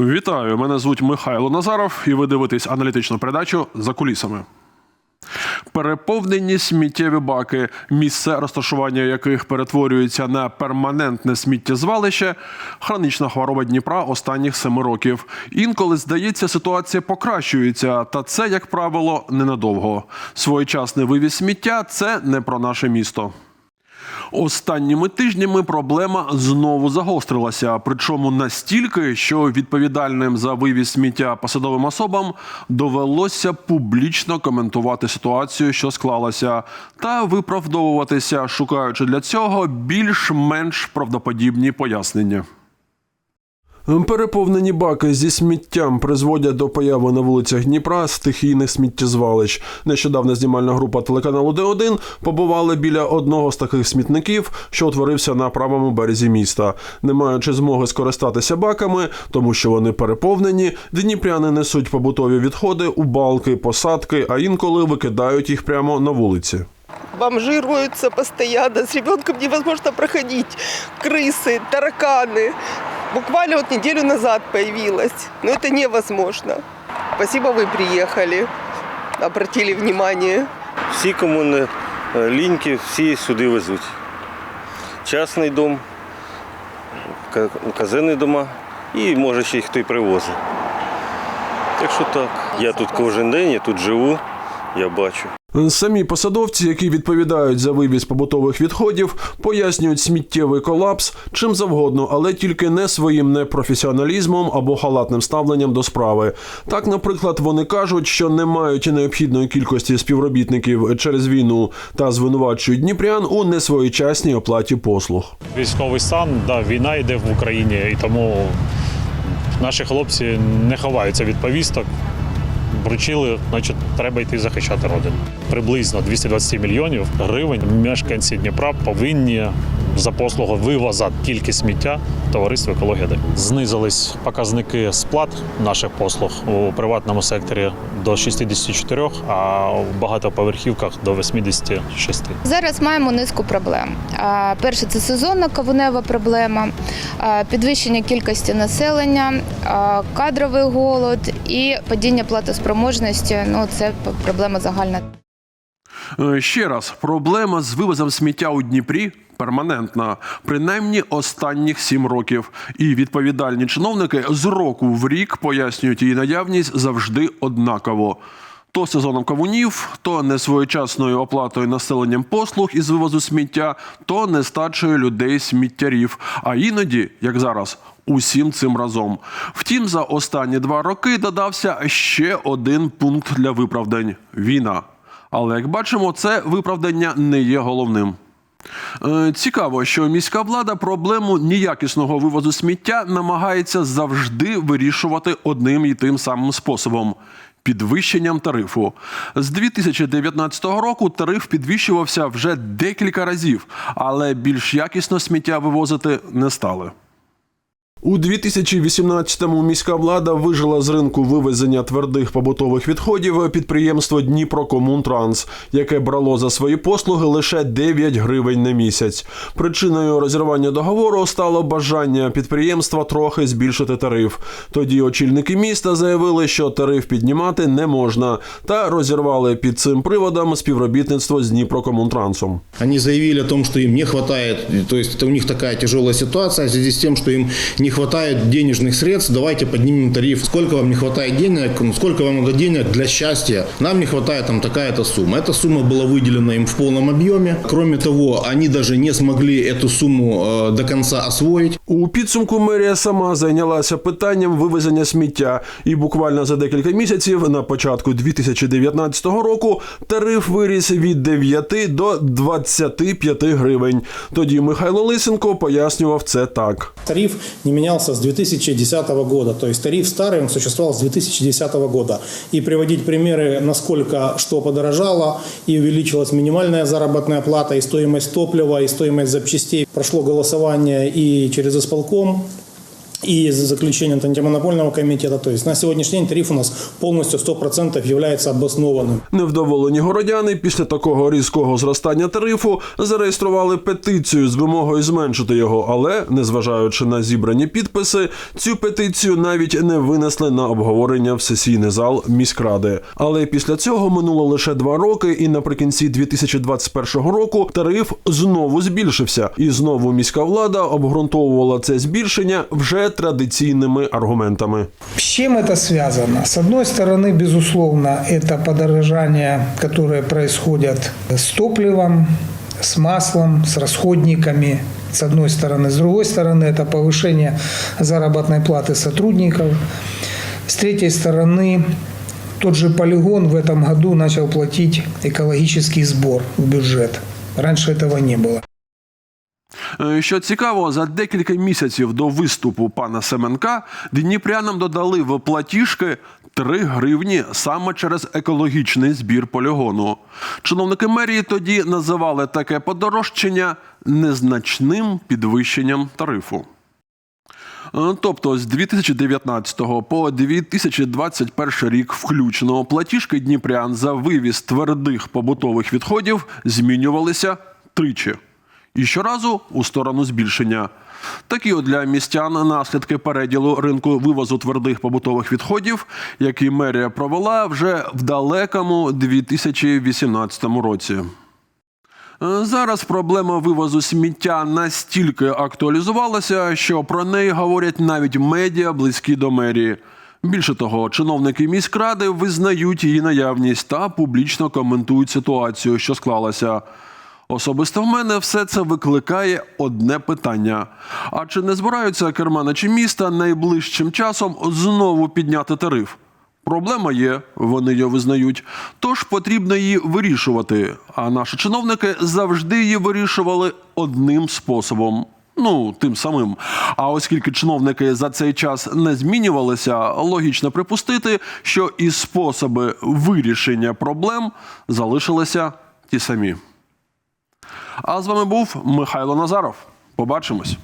Вітаю! Мене звуть Михайло Назаров, і ви дивитесь аналітичну передачу за кулісами. Переповнені сміттєві баки, місце розташування яких перетворюється на перманентне сміттєзвалище, хронічна хвороба Дніпра останніх семи років. Інколи здається, ситуація покращується, та це, як правило, ненадовго. Своєчасний вивіз сміття це не про наше місто. Останніми тижнями проблема знову загострилася, причому настільки, що відповідальним за вивіз сміття посадовим особам довелося публічно коментувати ситуацію, що склалася, та виправдовуватися, шукаючи для цього більш-менш правдоподібні пояснення. Переповнені баки зі сміттям призводять до появи на вулицях Дніпра стихійних сміттєзвалищ. Нещодавна знімальна група телеканалу Д1 побувала біля одного з таких смітників, що утворився на правому березі міста. Не маючи змоги скористатися баками, тому що вони переповнені, дніпряни несуть побутові відходи у балки, посадки, а інколи викидають їх прямо на вулиці. бомжируются постоянно, с ребенком невозможно проходить, крысы, тараканы. Буквально вот неделю назад появилась, но это невозможно. Спасибо, вы приехали, обратили внимание. Всі, кому не е, ліньки, всі сюди везуть. Частний дом, ка- казенні дома і може ще й хто й привозить. Так що так. Я тут кожен день, я тут живу, я бачу. Самі посадовці, які відповідають за вивіз побутових відходів, пояснюють сміттєвий колапс чим завгодно, але тільки не своїм непрофесіоналізмом або халатним ставленням до справи. Так, наприклад, вони кажуть, що не мають необхідної кількості співробітників через війну та звинувачують дніпрян у несвоєчасній оплаті послуг. Військовий стан, да, війна йде в Україні, і тому наші хлопці не ховаються від повісток. Вручили, значить, треба йти захищати родину. Приблизно 220 мільйонів гривень мешканці Дніпра повинні за послугу вивоза тільки сміття товариство екологія Знизились показники сплат наших послуг у приватному секторі до 64, а у багатоповерхівках до 86. Зараз маємо низку проблем. Перше це сезонна кавунева проблема, підвищення кількості населення, кадровий голод і падіння платоспроможності. Ну це проблема загальна. Е, Ще раз, проблема з вивозом сміття у Дніпрі перманентна, принаймні останніх сім років. І відповідальні чиновники з року в рік пояснюють її наявність завжди однаково. То сезоном кавунів, то несвоєчасною оплатою населенням послуг із вивозу сміття, то нестачею людей сміттярів. А іноді, як зараз, усім цим разом. Втім, за останні два роки додався ще один пункт для виправдань війна. Але як бачимо, це виправдання не є головним. Е, Цікаво, що міська влада проблему неякісного вивозу сміття намагається завжди вирішувати одним і тим самим способом. Підвищенням тарифу з 2019 року тариф підвищувався вже декілька разів, але більш якісно сміття вивозити не стали. У 2018-му міська влада вижила з ринку вивезення твердих побутових відходів підприємство Дніпрокомунтранс, яке брало за свої послуги лише 9 гривень на місяць. Причиною розірвання договору стало бажання підприємства трохи збільшити тариф. Тоді очільники міста заявили, що тариф піднімати не можна, та розірвали під цим приводом співробітництво з Дніпрокомунтрансом. Они заявили о том, что им не хватает, то у них такая тяжелая ситуация в связи с тем, что им не хватает денежных средств, давайте поднимем тариф. Сколько вам не хватает денег, ну, сколько вам надо денег для счастья? Нам не хватает там такая-то сумма. Эта сумма была выделена им в полном объеме. Кроме того, они даже не смогли эту сумму э, до конца освоить. У підсумку мерія сама зайнялася питанням вивезення сміття, і буквально за декілька місяців на початку 2019 року тариф виріс від 9 до 25 гривень. Тоді Михайло Лисенко пояснював це так. Тариф не менялся с 2010 года, то есть тариф старый, он существовал с 2010 года. И приводить примеры, насколько что подорожало, и увеличилась минимальная заработная плата, и стоимость топлива, и стоимость запчастей. Прошло голосование и через исполком, и заключением антимонопольного комитета. То есть на сегодняшний день тариф у нас полностью 100% является обоснованным. Невдоволені городяни після такого різкого зростання тарифу зареєстрували петицію з вимогою зменшити його, але незважаючи на зібрані підписи, цю петицію навіть не винесли на обговорення в сесійний зал міськради. Але після цього минуло лише два роки, і наприкінці 2021 року тариф знову збільшився, і знову міська влада обґрунтовувала це збільшення вже традиційними аргументами. С чем это связано? С одной стороны, безусловно, это подорожание, которое происходит с топливом, с маслом, с расходниками, с одной стороны. С другой стороны, это повышение заработной платы сотрудников. С третьей стороны, тот же полигон в этом году начал платить экологический сбор в бюджет. Раньше этого не было. Е, Що цікаво, за декілька місяців до виступу пана Семенка дніпрянам додали в платіжки 3 гривні саме через екологічний збір полігону. Чиновники мерії тоді називали таке подорожчання незначним підвищенням тарифу. Е, Тобто з 2019 по 2021 рік включно платіжки дніпрян за вивіз твердих побутових відходів змінювалися тричі. І щоразу у сторону збільшення. Такі от для містян наслідки переділу ринку вивозу твердих побутових відходів, який мерія провела вже в далекому 2018 році. Зараз проблема вивозу сміття настільки актуалізувалася, що про неї говорять навіть медіа близькі до мерії. Більше того, чиновники міськради визнають її наявність та публічно коментують ситуацію, що склалася. Особисто в мене все це викликає одне питання: а чи не збираються керманичі міста найближчим часом знову підняти тариф? Проблема є, вони її визнають. Тож потрібно її вирішувати. А наші чиновники завжди її вирішували одним способом. Ну, тим самим. А оскільки чиновники за цей час не змінювалися, логічно припустити, що і способи вирішення проблем залишилися ті самі. А з вами був Михайло Назаров. Побачимось.